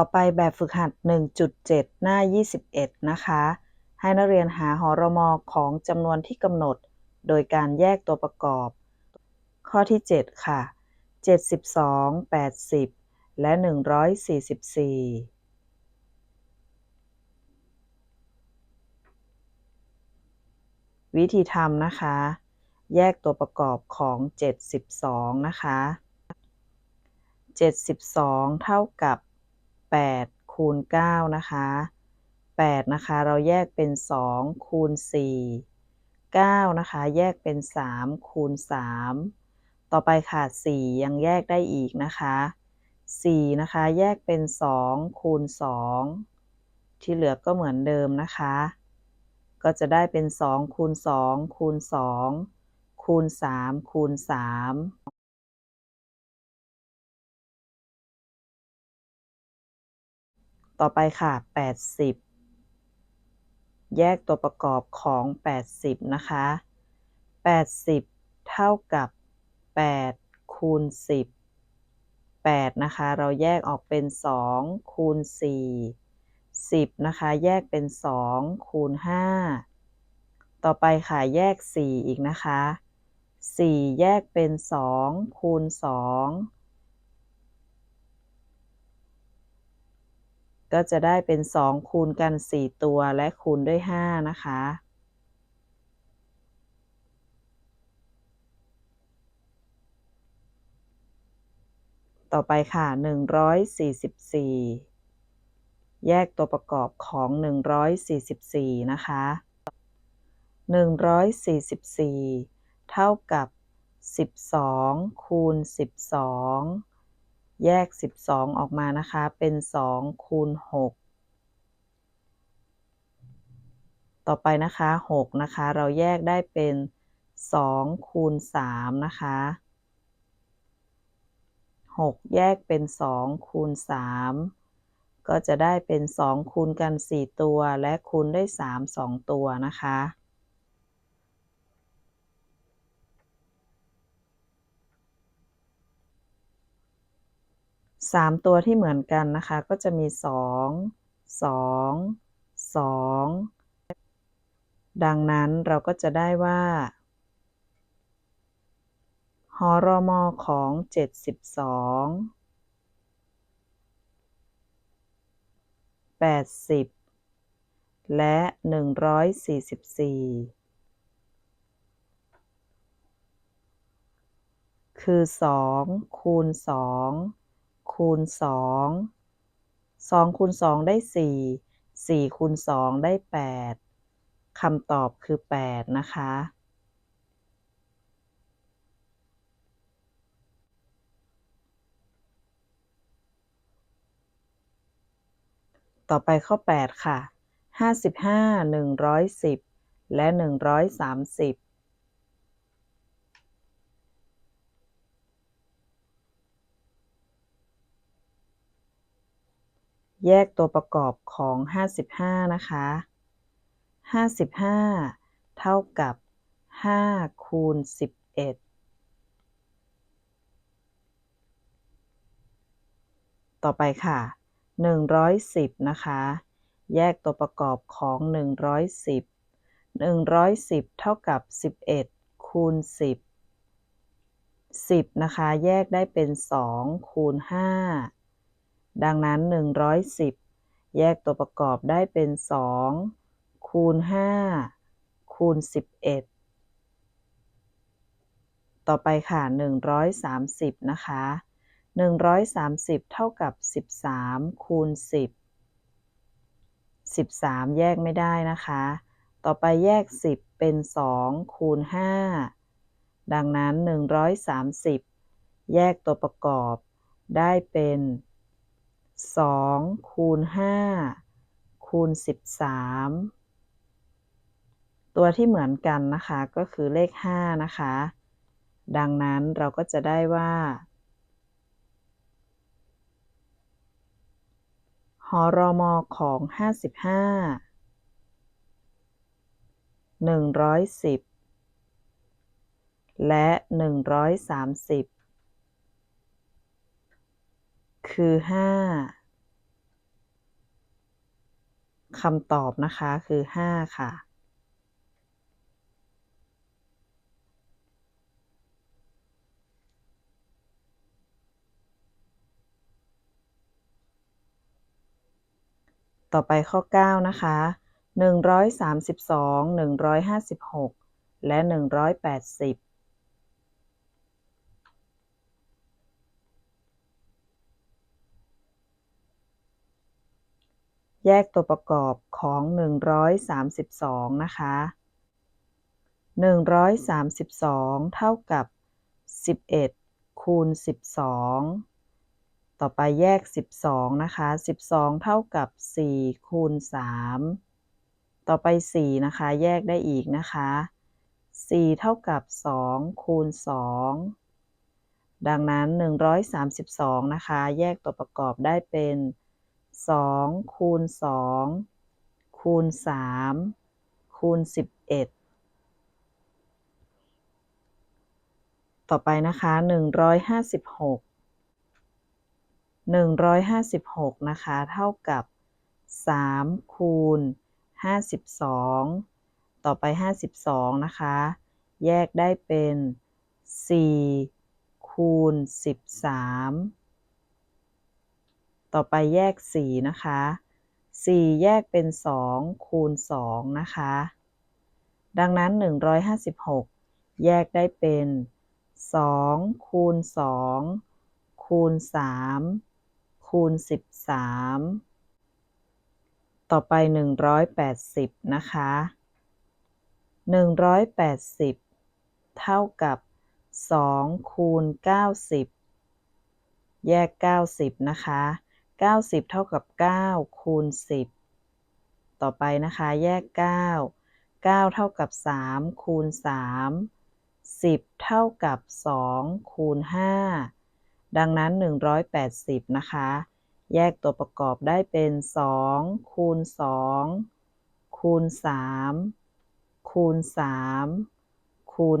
ต่อไปแบบฝึกหัด 1.7 หน้า 21 นะคะ ให้นักเรียนหาหอรมอของจำนวนที่กำหนด โดยการแยกตัวประกอบ ข้อที่ 7 ค่ะ 72 80 และ 144วิธีทำนะคะ แยกตัวประกอบของ 72 นะคะ 72 เท่ากับ 8 คูณ 9 นะคะ 8 นะคะ เราแยกเป็น 2 คูณ 4 9 นะคะ แยกเป็น 3 คูณ 3 ต่อไปค่ะ 4 ยังแยกได้อีกนะคะ 4 นะคะ แยกเป็น 2 คูณ 2 ที่เหลือก็เหมือนเดิมนะคะ ก็จะได้เป็น 2 คูณ 2 คูณ 2 คูณ 3 คูณ 3 ต่อไปค่ะ 80 แยกตัวประกอบของ 80 นะคะ 80 เท่ากับ 8 คูณ 10 8 นะคะ เราแยกออกเป็น 2 คูณ 4 10 นะคะ แยกเป็น 2 คูณ 5 ต่อไปค่ะ แยก 4 อีกนะคะ 4 แยกเป็น 2 คูณ 2 ก็จะได้เป็น 2 คูณกัน 4 ตัวและคูณด้วย 5 นะคะ ต่อไปค่ะ 144 แยกตัวประกอบของ 144 นะคะ 144 เท่ากับ 12 คูณ 12 แยก 12 ออกมานะคะ เป็น 2 คูณ 6 ต่อไปนะคะ 6 นะคะ เราแยกได้เป็น 2 คูณ 3 นะคะ 6 แยกเป็น 2 คูณ 3 ก็จะได้เป็น 2 คูณกัน 4 ตัว และคูณได้ 3 2 ตัวนะคะ สามตัวที่เหมือนกันนะคะ ก็จะมีสองสองสองดังนั้นเราก็จะได้ว่าหอรมอของ72 80และ144คือ2คูณ2 คูณสองสองคูณสองได้สี่สี่คูณสองได้แปดคำตอบคือแปดนะคะต่อไปข้อ 8 ค่ะ 55 110 และ 130 แยกตัวประกอบของ 55 นะคะ 55 เท่ากับ 5 คูณ 11 ต่อไปค่ะ 110 นะคะ แยกตัวประกอบของ 110 110 เท่ากับ 11 คูณ 10 10 นะคะ แยกได้เป็น 2 คูณ 5 ดังนั้น 110 แยกตัวประกอบได้เป็น 2 คูณ 5 คูณ 11 ต่อไปค่ะ 130 นะคะ 130 เท่ากับ 13 คูณ 10 13 แยกไม่ได้นะคะ ต่อไปแยก 10 เป็น 2 คูณ 5 ดังนั้น 130 แยกตัวประกอบได้เป็น 2คูณ5คูณ13ตัวที่เหมือนกันนะคะก็คือเลข5นะคะ ดังนั้นเราก็จะได้ว่าหอรมอของ55 110และ130 คือห้าคำตอบนะคะคือ5ค่ะ ต่อไปข้อ 9 นะคะ 132 156 และ 180 แยกตัวประกอบของ 132 นะคะ 132 เท่ากับ 11 คูณ 12 ต่อไปแยก 12 นะคะ 12 เท่ากับ 4 คูณ 3 ต่อไป 4 นะคะ แยกได้อีกนะคะ 4 เท่ากับ 2 คูณ 2 ดังนั้น 132 นะคะ แยกตัวประกอบได้เป็น 2คูณ2คูณ3คูณ11ต่อไปนะคะ156 156นะคะเท่ากับ3คูณ52ต่อไป52นะคะแยกได้เป็น4คูณ13 ต่อไปแยก 4 นะคะ 4 แยกเป็น 2 คูณ 2 นะคะ ดังนั้น 156 แยกได้เป็น 2 คูณ 2 คูณ 3 คูณ 13 ต่อไป 180 นะคะ 180 เท่ากับ2คูณ90 แยก 90 นะคะ 90 เท่ากับ 9 คูณ 10 ต่อไปนะคะ แยก 9 9 เท่ากับ 3 คูณ 3 10 เท่ากับ 2 คูณ 5 ดังนั้น 180 นะคะ แยกตัวประกอบได้เป็น 2 คูณ 2 คูณ 3 คูณ 3 คูณ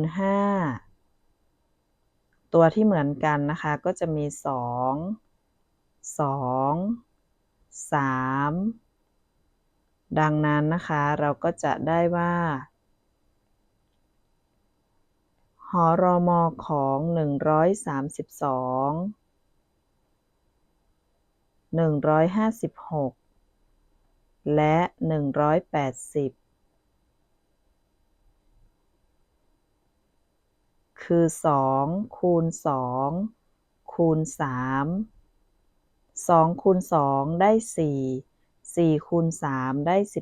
5 ตัวที่เหมือนกันนะคะ ก็จะมี 2 2 3ดังนั้นนะคะเราก็จะได้ว่า หอรอมอของ 132 156 และ 180 คือ 2 คูณ 2 คูณ 3 2คูณ2ได้4 4คูณ3ได้12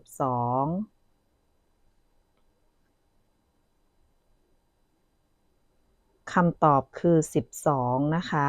คำตอบคือ12นะคะ